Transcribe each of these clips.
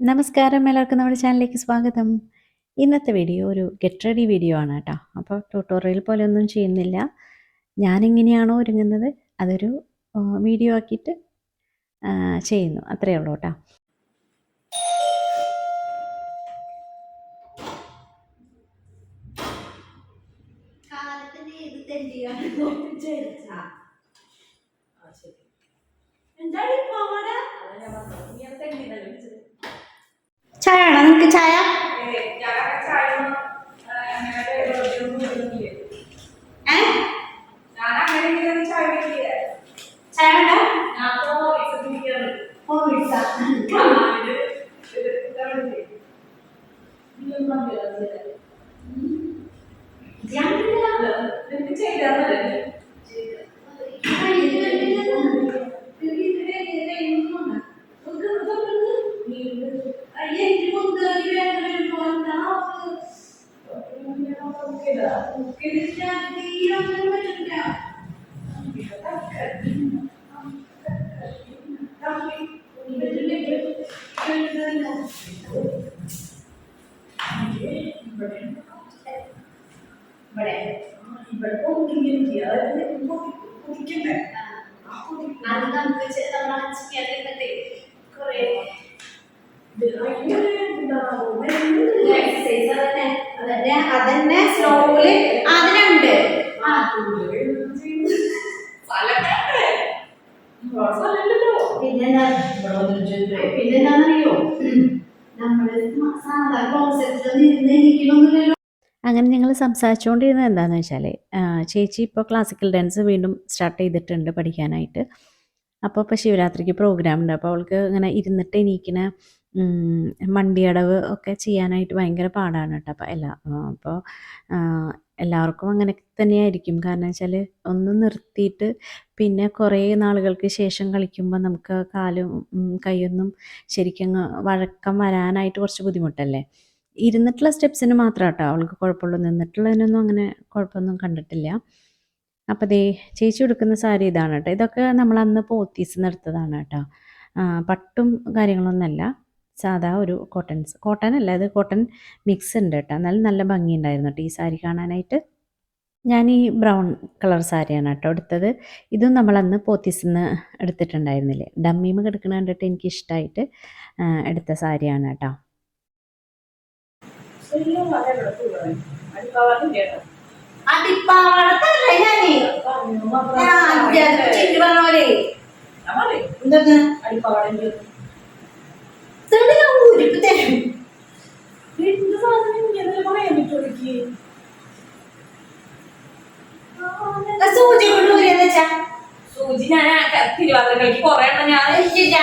നമസ്കാരം. എല്ലാവർക്കും നമ്മുടെ ചാനലിലേക്ക് സ്വാഗതം. ഇന്നത്തെ വീഡിയോ ഒരു ഗെറ്റ് റെഡി വീഡിയോ ആണ് കേട്ടോ. അപ്പോൾ ട്യൂട്ടോറിയൽ പോലെ ഒന്നും ചെയ്യുന്നില്ല. ഞാനെങ്ങനെയാണോ ഒരുങ്ങുന്നത്? അതൊരു വീഡിയോ ആക്കിയിട്ട് ചെയ്യുന്നു. അത്രയേ ഉള്ളൂ കേട്ടോ. വേണോ ചായ? കുറേ. അതന്നെ അതന്നെ സ്ലോയിൽ അതിനുണ്ട് ആ പിന്നെന്താ? പിന്നെന്താണെന്നറിയോ നമ്മൾ സാധാ കോൺസെപ്റ്റ് ഇരുന്നിരിക്കണമെന്നില്ലല്ലോ അങ്ങനെ ഞങ്ങൾ സംസാരിച്ചുകൊണ്ടിരുന്നത് എന്താണെന്ന് വെച്ചാൽ ചേച്ചി ഇപ്പോൾ ക്ലാസിക്കൽ ഡാൻസ് വീണ്ടും സ്റ്റാർട്ട് ചെയ്തിട്ടുണ്ട് പഠിക്കാനായിട്ട്. അപ്പോൾ ഇപ്പോൾ ശിവരാത്രിക്ക് പ്രോഗ്രാം ഉണ്ട്. അപ്പോൾ അവൾക്ക് ഇങ്ങനെ ഇരുന്നിട്ട് എണീക്കണ ഉം, മണ്ടിയടവ് ഒക്കെ ചെയ്യാനായിട്ട് ഭയങ്കര പാടാണ് കേട്ടോ. അപ്പോൾ എല്ലാ അപ്പോൾ എല്ലാവർക്കും അങ്ങനെ തന്നെയായിരിക്കും. കാരണം വെച്ചാൽ ഒന്ന് നിർത്തിയിട്ട് പിന്നെ കുറേ നാളുകൾക്ക് ശേഷം കളിക്കുമ്പോൾ നമുക്ക് കാലും കൈയൊന്നും ശരിക്കും വഴക്കം വരാനായിട്ട് കുറച്ച് ബുദ്ധിമുട്ടല്ലേ? ഇരുന്നിട്ടുള്ള സ്റ്റെപ്സിന് മാത്രം കേട്ടോ അവൾക്ക് കുഴപ്പമുള്ളൂ. നിന്നിട്ടുള്ളതിനൊന്നും അങ്ങനെ കുഴപ്പമൊന്നും കണ്ടിട്ടില്ല. അപ്പോൾ ദേ ചേച്ചി ഉടുക്കുന്ന സാരി ഇതാണ് കേട്ടോ. ഇതൊക്കെ നമ്മൾ അന്ന് പോത്തീസ് എടുത്തതാണ് കേട്ടോ. പട്ടും കാര്യങ്ങളൊന്നുമല്ല. സാധാ ഒരു കോട്ടൺസ്. കോട്ടൺ അല്ല ഇത് കോട്ടൺ മിക്സ് ഉണ്ട് കേട്ടോ. എന്നാലും നല്ല ഭംഗിയുണ്ടായിരുന്നു കേട്ടോ ഈ സാരി കാണാനായിട്ട്. ഞാൻ ഈ ബ്രൗൺ കളർ സാരിയാണ് കേട്ടോ എടുത്തത് ഇതും നമ്മൾ അന്ന് പോത്തീസ് നിന്ന് എടുത്തിട്ടുണ്ടായിരുന്നില്ലേ? ഡമ്മീമ് കിടക്കണ കണ്ടിട്ട് എനിക്ക് ഇഷ്ടമായിട്ട് എടുത്ത സാരിയാണ് കേട്ടോ. അടിപ്പാവടത്തല്ലേ ഞാൻ? ചിരി പറഞ്ഞ പോലെ എന്തൊക്കെ ഞാൻ ഊരിപ്പ് തരും ആ സൂചി കൊണ്ട് ഊരിയെന്ന് വെച്ചാ? സൂചി ഞാൻ തിരുവാതിരക്കളിക്ക് കൊറേ എണ്ണം ഞാൻ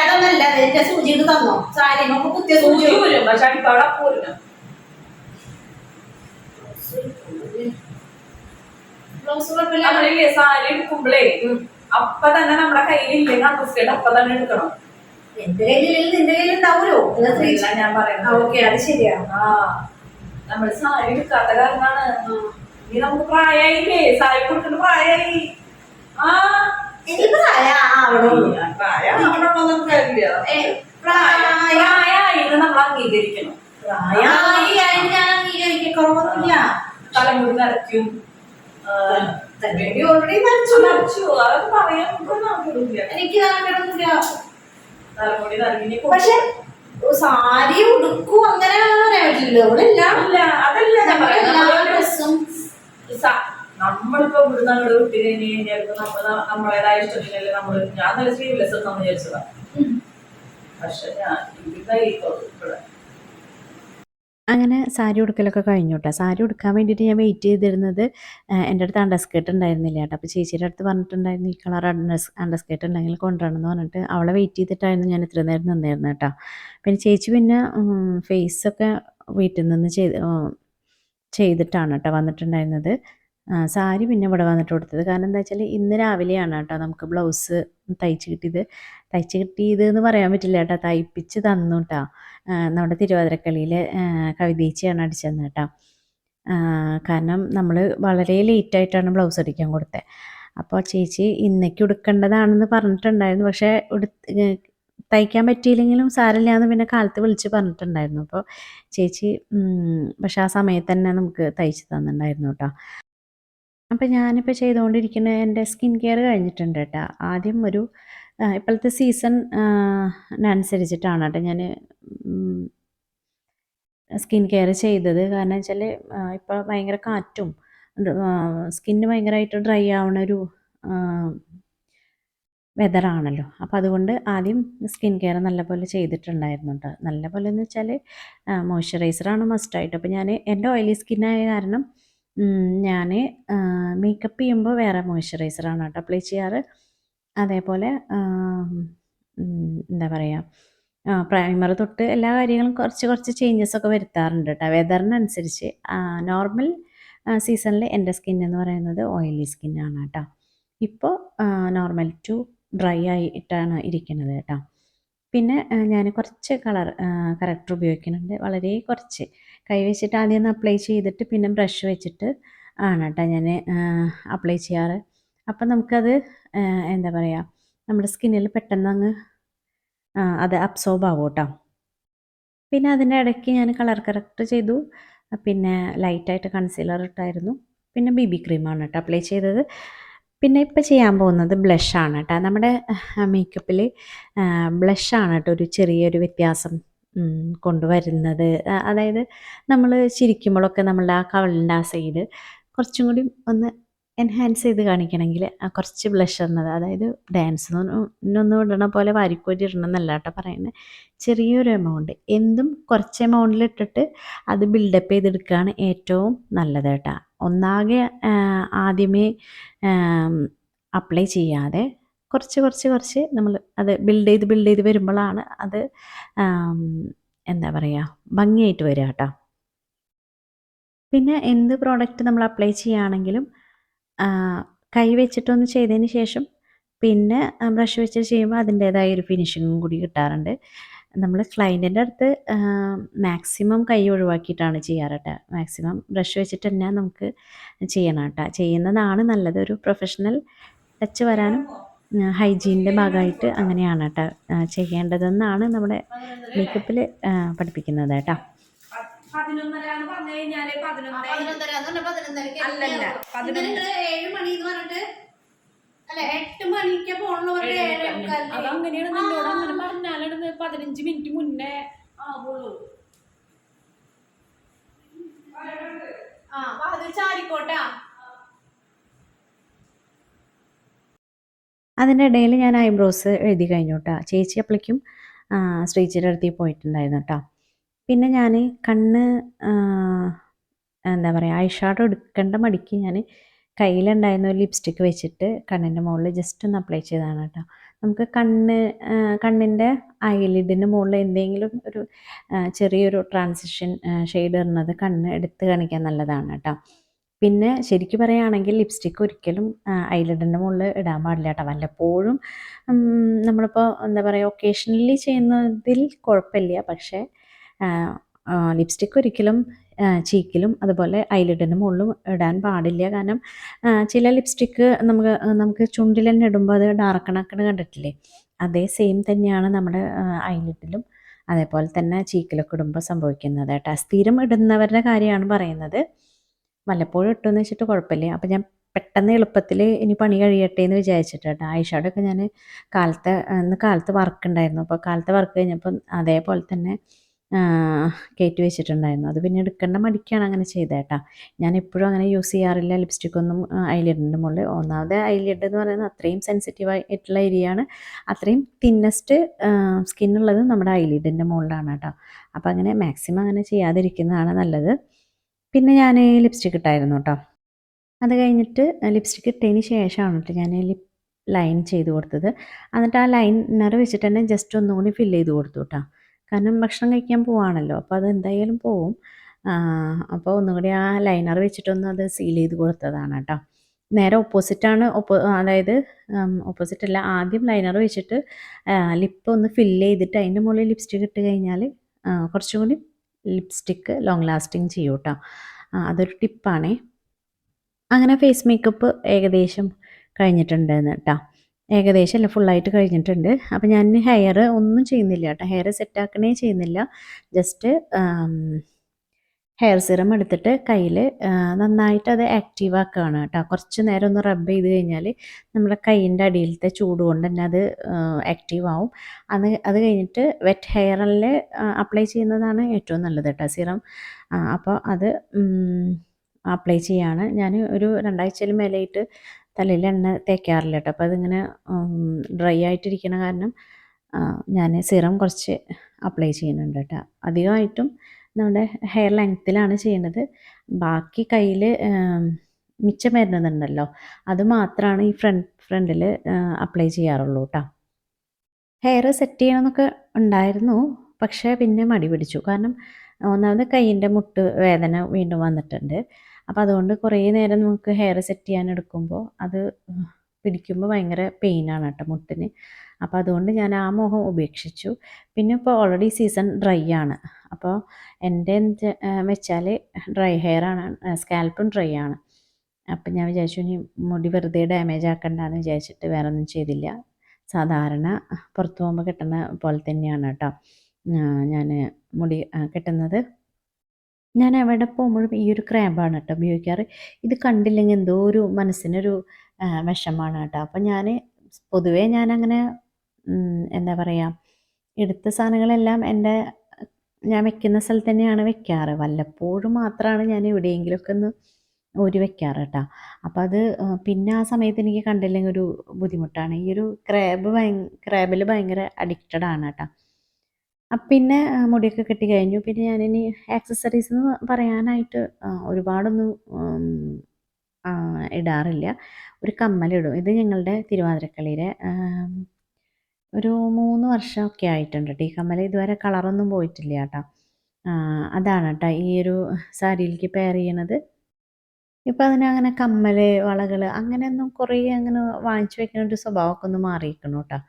അതൊന്നല്ല എന്റെ സൂചി തന്നോ? സാരി നമുക്ക് കുത്തിയ സൂചി പോരും പക്ഷെ അടിപ്പാടെ പോരും ബ്ലൗസ് കുഴപ്പമില്ല നമ്മളില്ലേ സാരി എടുക്കുമ്പോഴേ അപ്പൊ തന്നെ നമ്മുടെ കയ്യിലില്ലെങ്കിൽ അണ്ടർസ്റ്റാൻഡ് അപ്പൊ തന്നെ എടുക്കണം. എന്റെ കയ്യിലില്ലെങ്കിൽ നിന്റെ കയ്യിൽ ഉണ്ടാവുമല്ലോ ഞാൻ പറയുന്നത്. ഓക്കെ അത് ശരിയാ. ആ നമ്മൾ സാരി എടുക്കാത്ത കാരണമാണ് ഇനി നമുക്ക് പ്രായമായില്ലേ സാരി കൊടുക്കുന്ന പ്രായമായി ആ. എനിക്ക് പ്രായം ആവണോ നമുക്കറിയില്ല പ്രായമായി നമ്മൾ അംഗീകരിക്കണം. പ്രായമായി അതിന് ഞാൻ അംഗീകരിക്കാൻ കുറവൊന്നുമില്ല തലമുടി നരയ്ക്കും അതൊക്കെ പറയാൻ നാട്ടിലില്ല എനിക്ക് താല്പര്യമൊന്നുമില്ല. തലമുടി നരഞ്ഞി പക്ഷെ സാരി ഉടുക്കും അങ്ങനെ അതല്ല ഞാൻ പറയുന്നത്. നമ്മളിപ്പോ ഇവിടുന്ന് അങ്ങോട്ട് വിട്ട് കഴിഞ്ഞ് കഴിഞ്ഞാൽ നമ്മൾ നമ്മളേതായ ഇഷ്ടത്തിനല്ലേ നമ്മൾ ഞാൻ നല്ല സ്ലീവ്ലെസ് എന്ന് വിചാരിച്ചതാ. പക്ഷെ ഞാൻ ഇവിടെ. അങ്ങനെ സാരി ഉടുക്കലൊക്കെ കഴിഞ്ഞു കേട്ടോ സാരി ഉടുക്കാൻ വേണ്ടിയിട്ട് ഞാൻ വെയിറ്റ് ചെയ്തിരുന്നത് എന്റെ അടുത്ത് അണ്ടർസ്കേർട്ട് ഉണ്ടായിരുന്നില്ല കേട്ടോ. അപ്പോൾ ചേച്ചിയുടെ അടുത്ത് പറഞ്ഞിട്ടുണ്ടായിരുന്നു ഈ കളർ അണ്ടർസ് അണ്ടർസ്കേർട്ട് ഉണ്ടെങ്കിൽ കൊണ്ടുവരണം എന്ന് പറഞ്ഞിട്ട്. അവളെ വെയിറ്റ് ചെയ്തിട്ടായിരുന്നു ഞാൻ ഇത്ര നേരം നിന്നിരുന്നത് കേട്ടോ. പിന്നെ ചേച്ചി പിന്നെ ഫേസൊക്കെ വീട്ടിൽ നിന്ന് ചെയ്ത് ചെയ്തിട്ടാണ് കേട്ടോ വന്നിട്ടുണ്ടായിരുന്നത്. സാരി പിന്നെ ഇവിടെ വന്നിട്ട് കൊടുത്തത്. കാരണം എന്താ വെച്ചാൽ ഇന്ന് രാവിലെയാണ് കേട്ടോ നമുക്ക് ബ്ലൗസ് തയ്ച്ച് കിട്ടിയത്. തയ്ച്ച് കിട്ടിയത് എന്ന് പറയാൻ പറ്റില്ല കേട്ടോ. തയ്പ്പിച്ച് തന്നു കേട്ടോ നമ്മുടെ തിരുവാതിരക്കളിയിലെ കവിതീച്ചയാണ് അടിച്ചതെന്ന് കേട്ടോ കാരണം നമ്മൾ വളരെ ലേറ്റായിട്ടാണ് ബ്ലൗസ് അടിക്കാൻ കൊടുത്തത് അപ്പോൾ ചേച്ചി ഇന്നേക്ക് ഉടുക്കേണ്ടതാണെന്ന് പറഞ്ഞിട്ടുണ്ടായിരുന്നു. പക്ഷേ ഉടു തയ്ക്കാൻ പറ്റിയില്ലെങ്കിലും സാരമില്ല എന്ന് പിന്നെ കാലത്ത് വിളിച്ച് പറഞ്ഞിട്ടുണ്ടായിരുന്നു. അപ്പോൾ ചേച്ചി പക്ഷെ ആ സമയത്ത് തന്നെ നമുക്ക് തയ്ച്ച് തന്നിട്ടുണ്ടായിരുന്നു കേട്ടോ അപ്പോൾ ഞാനിപ്പോൾ ചെയ്തുകൊണ്ടിരിക്കുന്ന എന്റെ സ്കിൻ കെയർ കഴിഞ്ഞിട്ടുണ്ട് കേട്ടോ ആദ്യം ഒരു ഇപ്പോഴത്തെ സീസൺ അനുസരിച്ചിട്ടാണ് കേട്ടോ ഞാൻ സ്കിൻ കെയർ ചെയ്തത്. കാരണം വെച്ചാൽ ഇപ്പോൾ ഭയങ്കര കാറ്റും സ്കിന്ന് ഭയങ്കരമായിട്ട് ഡ്രൈ ആവണ ഒരു വെതറാണല്ലോ അപ്പോൾ അതുകൊണ്ട് ആദ്യം സ്കിൻ കെയർ നല്ലപോലെ ചെയ്തിട്ടുണ്ടായിരുന്നു കേട്ടോ. നല്ലപോലെ എന്ന് വെച്ചാൽ മോയ്സ്ചറൈസറാണ് മസ്റ്റായിട്ട് അപ്പോൾ ഞാൻ എന്റെ ഓയിലി സ്കിന്നായ കാരണം ഞാൻ മേക്കപ്പ് ചെയ്യുമ്പോൾ വേറെ മോയ്സ്ചറൈസറാണ് കേട്ടോ അപ്ലൈ ചെയ്യാറ്. അതേപോലെ എന്താ പറയുക പ്രൈമർ തൊട്ട് എല്ലാ കാര്യങ്ങളും കുറച്ച് കുറച്ച് ചേഞ്ചസ് ഒക്കെ വരുത്താറുണ്ട് കേട്ടോ വെതറിനനുസരിച്ച് നോർമൽ സീസണിൽ എന്റെ സ്കിൻ എന്ന് പറയുന്നത് ഓയിലി ആണ് കേട്ടോ ഇപ്പോൾ നോർമൽ ടു ഡ്രൈ ആയിട്ടാണ് ഇരിക്കുന്നത് കേട്ടോ പിന്നെ ഞാൻ കുറച്ച് കളർ കറക്റ്റർ ഉപയോഗിക്കുന്നുണ്ട്. വളരെ കുറച്ച്. കൈ വെച്ചിട്ട് ആദ്യം ഒന്ന് അപ്ലൈ ചെയ്തിട്ട് പിന്നെ ബ്രഷ് വെച്ചിട്ട് ആണ് കേട്ടോ ഞാൻ അപ്ലൈ ചെയ്യാറ്. അപ്പം നമുക്കത് എന്താ പറയുക നമ്മുടെ സ്കിന്നിൽ പെട്ടെന്ന് അങ്ങ് അത് അബ്സോർബ് ആവും കേട്ടോ പിന്നെ അതിന്റെ ഇടയ്ക്ക് ഞാൻ കളർ കറക്റ്റ് ചെയ്തു. പിന്നെ ലൈറ്റായിട്ട് കൺസീലർ ഇട്ടായിരുന്നു. പിന്നെ ബി ബി ക്രീമാണ് കേട്ടോ അപ്ലൈ ചെയ്തത്. പിന്നെ ഇപ്പോൾ ചെയ്യാൻ പോകുന്നത് ബ്ലഷാണ് കേട്ടോ. നമ്മുടെ മേക്കപ്പിൽ ബ്ലഷാണ് കേട്ടോ ഒരു ചെറിയൊരു വ്യത്യാസം കൊണ്ടുവരുന്നത്. അതായത് നമ്മൾ ചിരിക്കുമ്പോഴൊക്കെ നമ്മളുടെ ആ കവളിന്റെ ആ സൈഡ് കുറച്ചും കൂടി ഒന്ന് എൻഹാൻസ് ചെയ്ത് കാണിക്കണമെങ്കിൽ കുറച്ച് ബ്ലഷ് എന്നത് അതായത് ഡാൻസ് ഒന്നും ഇടണ പോലെ വാരിക്കോരി ഇടണം എന്നല്ല കേട്ടോ പറയുന്നത് ചെറിയൊരു എമൗണ്ട് എന്തും കുറച്ച് എമൗണ്ടിൽ ഇട്ടിട്ട് അത് ബിൽഡപ്പ് ചെയ്തെടുക്കുകയാണ് ഏറ്റവും നല്ലത് കേട്ടോ. ഒന്നാകെ ആദ്യമേ അപ്ലൈ ചെയ്യാതെ കുറച്ച് കുറച്ച് കുറച്ച് നമ്മൾ അത് ബിൽഡ് ചെയ്ത് ബിൽഡ് ചെയ്ത് വരുമ്പോഴാണ് അത് എന്താ പറയുക ഭംഗിയായിട്ട് വരിക കേട്ടോ. പിന്നെ എന്ത് പ്രോഡക്റ്റ് നമ്മൾ അപ്ലൈ ചെയ്യുകയാണെങ്കിലും കൈ വെച്ചിട്ടൊന്ന് ചെയ്തതിന് ശേഷം പിന്നെ ബ്രഷ് വെച്ച് ചെയ്യുമ്പോൾ അതിന്റേതായ ഒരു ഫിനിഷിങ്ങും കൂടി കിട്ടാറുണ്ട്. നമ്മൾ ക്ലയന്റിന്റെ അടുത്ത് മാക്സിമം കൈ ഒഴിവാക്കിയിട്ടാണ് ചെയ്യാറട്ട മാക്സിമം ബ്രഷ് വെച്ചിട്ട് തന്നെ നമുക്ക് ചെയ്യണം കേട്ടോ ചെയ്യുന്നതാണ് നല്ലത്. ഒരു പ്രൊഫഷണൽ ടച്ച് വരാനും ഹൈജീനിന്റെ ഭാഗമായിട്ട് അങ്ങനെയാണ് കേട്ടോ ചെയ്യേണ്ടതെന്നാണ് നമ്മുടെ മേക്കപ്പിൽ പഠിപ്പിക്കുന്നത് കേട്ടോ പറഞ്ഞു കഴിഞ്ഞാൽ പതിനൊന്നര പതിനൊന്നര എന്ന് പറഞ്ഞാ പതിനൊന്നരക്ക് അല്ലല്ല, ഇപ്പൊ പതിനൊന്ന്. നിങ്ങൾ ഏഴ് മണി എന്ന് പറഞ്ഞിട്ട് അല്ല എട്ട് മണിക്ക് പോണവർക്ക് ഏഴ് അതങ്ങനെയാണ് നിന്നോട് അങ്ങനെ പറഞ്ഞാലാണ് പതിനഞ്ച് മിനിറ്റ് മുന്നേ. ആവുള്ളൂ. ആ അത് ചാരിക്കോട്ടാ അതിന്റെ ഇടയിൽ ഞാൻ ഐബ്രോസ് എഴുതി കഴിഞ്ഞു കേട്ടോ. ചേച്ചി അപ്പോഴേക്കും ശ്രീജിയുടെ അടുത്തേക്ക് പോയിട്ടുണ്ടായിരുന്നു കേട്ടോ. പിന്നെ ഞാൻ കണ്ണ് എന്താ പറയുക ഐ ഷാഡോ എടുക്കേണ്ട മടിക്ക് ഞാൻ കയ്യിലുണ്ടായിരുന്ന ഒരു ലിപ്സ്റ്റിക്ക് വെച്ചിട്ട് കണ്ണിന്റെ മുകളിൽ ജസ്റ്റ് ഒന്ന് അപ്ലൈ ചെയ്തതാണ് കേട്ടോ. നമുക്ക് കണ്ണ് കണ്ണിന്റെ ഐലിഡിന്റെ മുകളിൽ എന്തെങ്കിലും ഒരു ചെറിയൊരു ട്രാൻസിഷൻ ഷെയ്ഡ് ഇടുന്നത് കണ്ണ് എടുത്ത് കാണിക്കാൻ നല്ലതാണ് കേട്ടോ. പിന്നെ ശരിക്കും പറയുകയാണെങ്കിൽ ലിപ്സ്റ്റിക്ക് ഒരിക്കലും ഐലിഡിന്റെ മുകളിൽ ഇടാൻ പാടില്ല കേട്ടോ. വല്ലപ്പോഴും നമ്മളിപ്പോൾ എന്താ പറയുക ഒക്കേഷണലി ചെയ്യുന്നതിൽ കുഴപ്പമില്ല. പക്ഷേ ലിപ്സ്റ്റിക്ക് ഒരിക്കലും ചീക്കിലും അതുപോലെ ഐലിഡിന്റെ മുകളിലും ഇടാൻ പാടില്ല. കാരണം ചില ലിപ്സ്റ്റിക്ക് നമുക്ക് നമുക്ക് ചുണ്ടിൽ തന്നെ ഇടുമ്പോൾ അത് ഡാർക്കണക്കണ് കണ്ടിട്ടില്ലേ? അതേ സെയിം തന്നെയാണ് നമ്മുടെ ഐലിഡിലും അതേപോലെ തന്നെ ചീക്കിലൊക്കെ ഇടുമ്പോൾ സംഭവിക്കുന്നത് കേട്ടോ. സ്ഥിരം ഇടുന്നവരുടെ കാര്യമാണ് പറയുന്നത്. വല്ലപ്പോഴും ഇട്ടെന്ന് വെച്ചിട്ട് കുഴപ്പമില്ല. അപ്പം ഞാൻ പെട്ടെന്ന് എളുപ്പത്തിൽ ഇനി പണി കഴിയട്ടെ എന്ന് വിചാരിച്ചിട്ട് കേട്ടോ. ഐഷാഡൊക്കെ ഞാൻ കാലത്തെ ഇന്ന് കാലത്ത് വർക്ക് ഉണ്ടായിരുന്നു. അപ്പോൾ കാലത്തെ വർക്ക് കഴിഞ്ഞപ്പോൾ അതേപോലെ തന്നെ കയറ്റി വെച്ചിട്ടുണ്ടായിരുന്നു. അത് പിന്നെ എടുക്കേണ്ട മടിക്കാണ് അങ്ങനെ ചെയ്തേട്ടാ. ഞാൻ എപ്പോഴും അങ്ങനെ യൂസ് ചെയ്യാറില്ല. ലിപ്സ്റ്റിക് ഒന്നും ഐലിഡിന്റെ മുകളിൽ. ഒന്നാമത് ഐലിഡ് എന്ന് പറയുന്നത് അത്രയും സെൻസിറ്റീവ് ആയിട്ടുള്ള ഏരിയയാണ് അത്രയും തിന്നസ്റ്റ് സ്കിന്നുള്ളത് നമ്മുടെ ഐലിഡിന്റെ മുകളിലാണ് കേട്ടോ. അപ്പോൾ അങ്ങനെ മാക്സിമം അങ്ങനെ ചെയ്യാതിരിക്കുന്നതാണ് നല്ലത്. പിന്നെ ഞാൻ ലിപ്സ്റ്റിക് ഇട്ടായിരുന്നു കേട്ടോ. അത് കഴിഞ്ഞിട്ട് ലിപ്സ്റ്റിക് ഇട്ടതിന് ശേഷമാണ് കേട്ടോ ഞാൻ ലിപ് ലൈൻ ചെയ്ത് കൊടുത്തത്. എന്നിട്ട് ആ ലൈനർ വെച്ചിട്ട് തന്നെ ജസ്റ്റ് ഒന്നുകൂടി ഫില്ല് ചെയ്ത് കൊടുത്തു കേട്ടോ. കാരണം ഭക്ഷണം കഴിക്കാൻ പോവാണല്ലോ. അപ്പോൾ അത് എന്തായാലും പോവും. അപ്പോൾ ഒന്നുകൂടി ആ ലൈനർ വെച്ചിട്ടൊന്ന് അത് സീൽ ചെയ്ത് കൊടുത്തതാണ് കേട്ടോ നേരെ ഓപ്പോസിറ്റാണ് ഒപ്പോ അതായത് ഓപ്പോസിറ്റ് അല്ല ആദ്യം ലൈനർ വെച്ചിട്ട് ലിപ്പ് ഒന്ന് ഫില്ല് ചെയ്തിട്ട് അതിന്റെ മുകളിൽ ലിപ്സ്റ്റിക് ഇട്ട് കഴിഞ്ഞാൽ കുറച്ചും കൂടി ലിപ്സ്റ്റിക്ക് ലോങ് ലാസ്റ്റിങ് ചെയ്യും കേട്ടോ അതൊരു ടിപ്പാണേ അങ്ങനെ ഫേസ് മേക്കപ്പ് ഏകദേശം കഴിഞ്ഞിട്ടുണ്ടെന്ന് കേട്ടോ ഏകദേശം അല്ല ഫുള്ളായിട്ട് കഴിഞ്ഞിട്ടുണ്ട്. അപ്പോൾ ഞാൻ ഹെയർ ഒന്നും ചെയ്യുന്നില്ല കേട്ടോ. ഹെയർ സെറ്റാക്കണേ ചെയ്യുന്നില്ല. ജസ്റ്റ് ഹെയർ സിറം എടുത്തിട്ട് കയ്യിൽ നന്നായിട്ട് അത് ആക്റ്റീവ് ആക്കുകയാണ് കേട്ടോ. കുറച്ച് നേരം ഒന്ന് റബ്ബ് ചെയ്ത് കഴിഞ്ഞാൽ നമ്മുടെ കൈയിന്റെ അടിയിലത്തെ ചൂട് കൊണ്ട് തന്നെ അത് ആക്റ്റീവ് ആവും. അത് അത് കഴിഞ്ഞിട്ട് വെറ്റ് ഹെയറിൽ അപ്ലൈ ചെയ്യുന്നതാണ് ഏറ്റവും നല്ലത് കേട്ടോ സിറം അപ്പോൾ അത് അപ്ലൈ ചെയ്യാണ്. ഞാൻ ഒരു രണ്ടാഴ്ചയിൽ മേലെയായിട്ട് തലയിൽ എണ്ണ തേക്കാറില്ല കേട്ടോ. അപ്പോൾ അതിങ്ങനെ ഡ്രൈ ആയിട്ടിരിക്കണ കാരണം ഞാൻ സിറം കുറച്ച് അപ്ലൈ ചെയ്യുന്നുണ്ട് കേട്ടോ. അധികമായിട്ടും നമ്മുടെ ഹെയർ ലെങ്ത്തിലാണ് ചെയ്യുന്നത്. ബാക്കി കയ്യിൽ മിച്ചം വരുന്നതുണ്ടല്ലോ അത് മാത്രമാണ് ഈ ഫ്രണ്ട് ഫ്രണ്ടിൽ അപ്ലൈ ചെയ്യാറുള്ളൂ കേട്ടോ. ഹെയർ സെറ്റ് ചെയ്യണമെന്നൊക്കെ ഉണ്ടായിരുന്നു പക്ഷേ പിന്നെ മടി പിടിച്ചു. കാരണം ഒന്നാമത് കയ്യിന്റെ മുട്ട് വേദന വീണ്ടും വന്നിട്ടുണ്ട്. അപ്പോൾ അതുകൊണ്ട് കുറേ നേരം നമുക്ക് ഹെയർ സെറ്റ് ചെയ്യാൻ എടുക്കുമ്പോൾ അത് പിടിക്കുമ്പോൾ ഭയങ്കര പെയിനാണ് കേട്ടോ മുട്ടിന്. അപ്പോൾ അതുകൊണ്ട് ഞാൻ ആ മോഹം ഉപേക്ഷിച്ചു. പിന്നെ ഇപ്പോൾ ഓൾറെഡി സീസൺ ഡ്രൈ ആണ്. അപ്പോൾ എന്റെ വെച്ചാൽ ഡ്രൈ ഹെയർ ആണ് സ്കാൽപ്പും ഡ്രൈ ആണ്. അപ്പം ഞാൻ വിചാരിച്ചു ഇനി മുടി വെറുതെ ഡാമേജ് ആക്കണ്ടെന്ന് വിചാരിച്ചിട്ട് വേറെ ഒന്നും ചെയ്തില്ല. സാധാരണ പുറത്ത് പോകുമ്പോൾ കിട്ടുന്ന പോലെ തന്നെയാണ് കേട്ടോ. ഞാൻ മുടി കെട്ടുന്നത്. ഞാൻ എവിടെ പോകുമ്പോഴും ഈ ഒരു ക്രാമ്പാണ് കേട്ടോ ഉപയോഗിക്കാറ്. ഇത് കണ്ടില്ലെങ്കിൽ എന്തോ ഒരു മനസ്സിനൊരു വിഷമാണ് കേട്ടോ. അപ്പം ഞാൻ പൊതുവേ ഞാനങ്ങനെ എന്താ പറയുക എടുത്ത സാധനങ്ങളെല്ലാം എന്റെ ഞാൻ വെക്കുന്ന സ്ഥലത്ത് തന്നെയാണ് വെക്കാറ്. വല്ലപ്പോഴും മാത്രമാണ് ഞാൻ എവിടെയെങ്കിലുമൊക്കെ ഒന്ന് ഊരി വെക്കാറ് കേട്ടോ. അപ്പം അത് പിന്നെ ആ സമയത്ത് എനിക്ക് കണ്ടില്ലെങ്കിൽ ഒരു ബുദ്ധിമുട്ടാണ്. ഈ ഒരു ക്രാബ് ഭയ ക്രാബിൽ ഭയങ്കര അഡിക്റ്റഡ് ആണ് കേട്ടോ. പിന്നെ മുടിയൊക്കെ കെട്ടി കഴിഞ്ഞു. പിന്നെ ഞാനിനി ആക്സസറീസ് എന്ന് പറയാനായിട്ട് ഒരുപാടൊന്നും ഇടാറില്ല. ഒരു കമ്മലിടും. ഇത് ഞങ്ങളുടെ തിരുവാതിരക്കളിയിലെ ഒരു മൂന്ന് വർഷമൊക്കെ ആയിട്ടുണ്ട് കേട്ടോ ഈ കമ്മൽ ഇതുവരെ കളറൊന്നും പോയിട്ടില്ല കേട്ടോ അതാണ് കേട്ടോ ഈ ഒരു സാരിയിലേക്ക് പെയർ ചെയ്യണത്. ഇപ്പം അതിനങ്ങനെ കമ്മൽ വളകൾ അങ്ങനെയൊന്നും കുറേ അങ്ങനെ വാങ്ങിച്ചു വെക്കുന്ന ഒരു സ്വഭാവമൊക്കെ ഒന്ന് മാറിയിരിക്കണം കേട്ടോ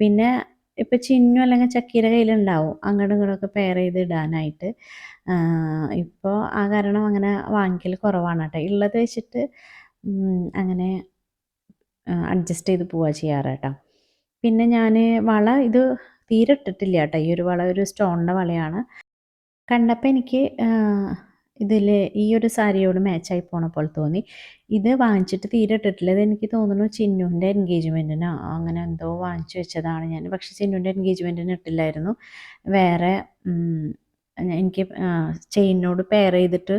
പിന്നെ ഇപ്പം ചിന്നു അല്ലെങ്കിൽ ചക്കീര കയ്യിലുണ്ടാവും. അങ്ങോട്ടും ഇങ്ങോട്ടൊക്കെ പെയർ ചെയ്ത് ഇടാനായിട്ട്. ഇപ്പോൾ ആ കാരണം അങ്ങനെ വാങ്ങിക്കൽ കുറവാണ് കേട്ടോ. ഉള്ളത് വെച്ചിട്ട് അങ്ങനെ അഡ്ജസ്റ്റ് ചെയ്ത് പോവുക ചെയ്യാറ് കേട്ടോ. പിന്നെ ഞാൻ വള ഇത് തീരെ ഇട്ടിട്ടില്ല കേട്ടോ. ഈ ഒരു വള ഒരു സ്റ്റോണിന്റെ വളയാണ്. കണ്ടപ്പോൾ എനിക്ക് ഇതിൽ ഈ ഒരു സാരിയോട് മാച്ചായി പോണ പോലെ തോന്നി. ഇത് വാങ്ങിച്ചിട്ട് തീരെ ഇട്ടിട്ടില്ല. ഇത് എനിക്ക് തോന്നുന്നു ചിന്നുവിന്റെ എൻഗേജ്മെന്റിനോ അങ്ങനെ എന്തോ വാങ്ങിച്ചു വെച്ചതാണ് ഞാൻ. പക്ഷേ ചിന്നുവിന്റെ എൻഗേജ്മെന്റിന് ഇട്ടില്ലായിരുന്നു. വേറെ എനിക്ക് ചെയിനോട് പെയർ ചെയ്തിട്ട്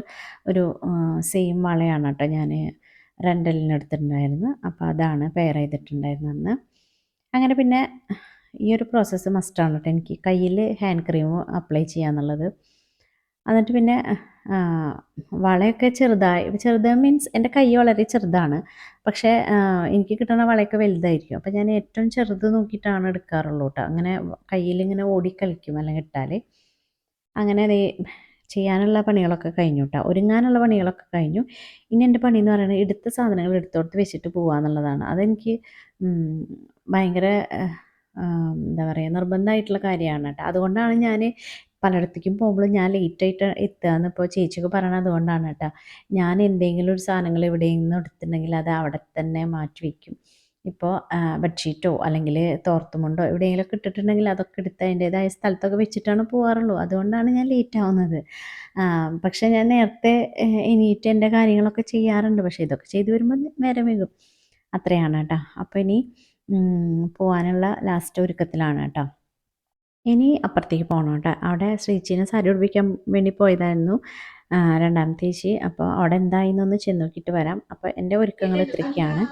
ഒരു സെയിം വളയാണ് കേട്ടോ ഞാൻ റെന്റലിന് എടുത്തിട്ടുണ്ടായിരുന്നു അപ്പോൾ അതാണ് പെയർ ചെയ്തിട്ടുണ്ടായിരുന്നു അന്ന്. അങ്ങനെ പിന്നെ ഈ ഒരു പ്രോസസ്സ് മസ്റ്റാണ് കേട്ടോ എനിക്ക് കയ്യിൽ ഹാൻഡ് ക്രീം അപ്ലൈ ചെയ്യാന്നുള്ളത്. എന്നിട്ട് പിന്നെ വളയൊക്കെ ചെറുതായി ചെറുത് മീൻസ് എന്റെ കൈ വളരെ ചെറുതാണ്. പക്ഷേ എനിക്ക് കിട്ടുന്ന വളയൊക്കെ വലുതായിരിക്കും. അപ്പോൾ ഞാൻ ഏറ്റവും ചെറുത് നോക്കിയിട്ടാണ് എടുക്കാറുള്ളൂ കേട്ടോ. അങ്ങനെ കയ്യിലിങ്ങനെ ഓടിക്കളിക്കും അല്ലെങ്കിൽ ഇട്ടാൽ അങ്ങനെ ചെയ്യാനുള്ള പണികളൊക്കെ കഴിഞ്ഞു കേട്ടോ. ഒരുങ്ങാനുള്ള പണികളൊക്കെ കഴിഞ്ഞു. ഇനി എന്റെ പണി എന്ന് പറയുന്നത് എടുത്ത സാധനങ്ങൾ എടുത്തോടത്ത് വെച്ചിട്ട് പോകുക എന്നുള്ളതാണ്. അതെനിക്ക് ഭയങ്കര എന്താ പറയുക നിർബന്ധമായിട്ടുള്ള കാര്യമാണ് കേട്ടോ. അതുകൊണ്ടാണ് ഞാൻ പലയിടത്തേക്കും പോകുമ്പോൾ ഞാൻ ലേറ്റായിട്ട് എത്തുകയെന്ന് ഇപ്പോൾ ചേച്ചിക്ക് പറയണത് അതുകൊണ്ടാണ് കേട്ടോ. ഞാൻ എന്തെങ്കിലും ഒരു സാധനങ്ങൾ എവിടെയെങ്കിലും എടുത്തിട്ടുണ്ടെങ്കിൽ അത് അവിടെ തന്നെ മാറ്റി വയ്ക്കും ഇപ്പോൾ ബെഡ്ഷീറ്റോ അല്ലെങ്കിൽ തോർത്തുമുണ്ടോ എവിടെയെങ്കിലുമൊക്കെ ഇട്ടിട്ടുണ്ടെങ്കിൽ അതൊക്കെ എടുത്ത് അതിന്റേതായ സ്ഥലത്തൊക്കെ വെച്ചിട്ടാണ് പോകാറുള്ളൂ. അതുകൊണ്ടാണ് ഞാൻ ലേറ്റ് ആവുന്നത്. പക്ഷേ ഞാൻ നേരത്തെ എണീറ്റ് എന്റെ കാര്യങ്ങളൊക്കെ ചെയ്യാറുണ്ട്. പക്ഷേ ഇതൊക്കെ ചെയ്ത് വരുമ്പോൾ നേരം വൈകും. അത്രയാണ് കേട്ടോ. അപ്പോൾ ഇനി പോകാനുള്ള ലാസ്റ്റ് ഒരുക്കത്തിലാണ് കേട്ടോ. ഇനി അപ്പുറത്തേക്ക് പോകണം കേട്ടോ. അവിടെ ശ്രീച്ചീനെ സാരി ഉടുപ്പിക്കാൻ വേണ്ടി പോയതായിരുന്നു. രണ്ടാമത്തെ ചേച്ചി അപ്പോൾ അവിടെ എന്തായിന്നൊന്ന് ചെന്ന് നോക്കിയിട്ട് വരാം. അപ്പോൾ എന്റെ ഒരുക്കങ്ങൾ ഇത്രയ്ക്കാണ്.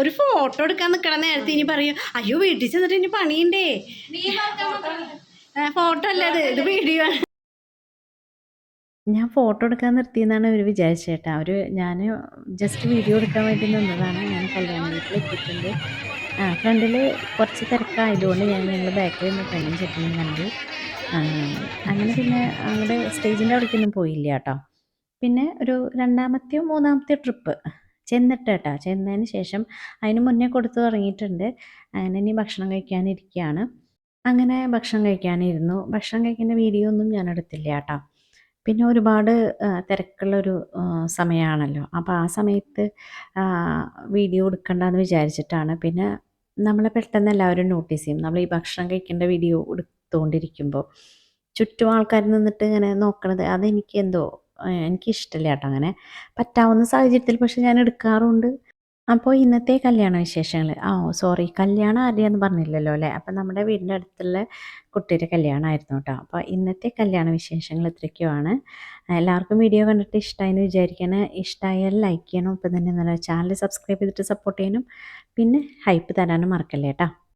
ഒരു ഫോട്ടോ എടുക്കാൻ നിൽക്കണ നേരത്തെ ഇനി പറയും. അയ്യോ വീട്ടിൽ ചെന്നിട്ട് ഇനി പണിയുണ്ടേ? ഫോട്ടോ അല്ല അത്? ഇത് വീഡിയോ ആണ്. ഞാൻ ഫോട്ടോ എടുക്കാൻ നിർത്തിയെന്നാണ് അവർ വിചാരിച്ചേട്ടാ അവർ ഞാൻ ജസ്റ്റ് വീഡിയോ എടുക്കാൻ വേണ്ടി നിന്നതാണ്. ഞാൻ കല്യാണ വീട്ടിൽ എത്തിയിട്ടുണ്ട് ആ ഫ്രണ്ടിൽ കുറച്ച് തിരക്കായതുകൊണ്ട് ഞാൻ ഞങ്ങൾ ബാക്കിൽ നിന്ന് ട്രെയിൻ ചെട്ടിനും കണ്ടു. അങ്ങനെ പിന്നെ അങ്ങോട്ട് സ്റ്റേജിന്റെ അവിടേക്കൊന്നും പോയില്ല കേട്ടോ. പിന്നെ ഒരു രണ്ടാമത്തെയോ മൂന്നാമത്തെയോ ട്രിപ്പ് ചെന്നിട്ട് കേട്ടോ ചെന്നതിന് ശേഷം അതിന് മുന്നേ കൊടുത്തു തുടങ്ങിയിട്ടുണ്ട്. അങ്ങനെ ഇനി ഭക്ഷണം കഴിക്കാനിരിക്കുകയാണ് അങ്ങനെ ഭക്ഷണം കഴിക്കാനിരുന്നു. ഭക്ഷണം കഴിക്കുന്ന വീഡിയോ ഒന്നും ഞാൻ എടുത്തില്ല കേട്ടോ. പിന്നെ ഒരുപാട് തിരക്കുള്ളൊരു സമയമാണല്ലോ. അപ്പോൾ ആ സമയത്ത് വീഡിയോ എടുക്കണ്ടെന്ന് വിചാരിച്ചിട്ടാണ്. പിന്നെ നമ്മളെ പെട്ടെന്ന് എല്ലാവരും നോട്ടീസ് ചെയ്യും. നമ്മൾ ഈ ഭക്ഷണം കഴിക്കേണ്ട വീഡിയോ എടുത്തുകൊണ്ടിരിക്കുമ്പോൾ ചുറ്റും ആൾക്കാർ നിന്നിട്ട് ഇങ്ങനെ നോക്കണത് അതെനിക്ക് എന്തോ എനിക്കിഷ്ടമില്ല കേട്ടോ അങ്ങനെ. പറ്റാവുന്ന സാഹചര്യത്തിൽ പക്ഷെ ഞാൻ എടുക്കാറുണ്ട്. അപ്പോൾ ഇന്നത്തെ കല്യാണ വിശേഷങ്ങൾ ആ സോറി കല്യാണം ആരുടെയാന്ന് പറഞ്ഞില്ലല്ലോ അല്ലേ? അപ്പം നമ്മുടെ വീടിന്റെ അടുത്തുള്ള കുട്ടിയുടെ കല്യാണമായിരുന്നു കേട്ടോ. അപ്പോൾ ഇന്നത്തെ കല്യാണ വിശേഷങ്ങൾ ഇത്രയ്ക്കുമാണ് എല്ലാവർക്കും വീഡിയോ കണ്ടിട്ട് ഇഷ്ടമായെന്ന് വിചാരിക്കാൻ ഇഷ്ടമായാൽ ലൈക്ക് ചെയ്യണം. ഇപ്പം തന്നെ നല്ല ചാനൽ സബ്സ്ക്രൈബ് ചെയ്തിട്ട് സപ്പോർട്ട് ചെയ്യാനും. പിന്നെ ഹൈപ്പ് തരാനും മറക്കല്ലേ കേട്ടോ.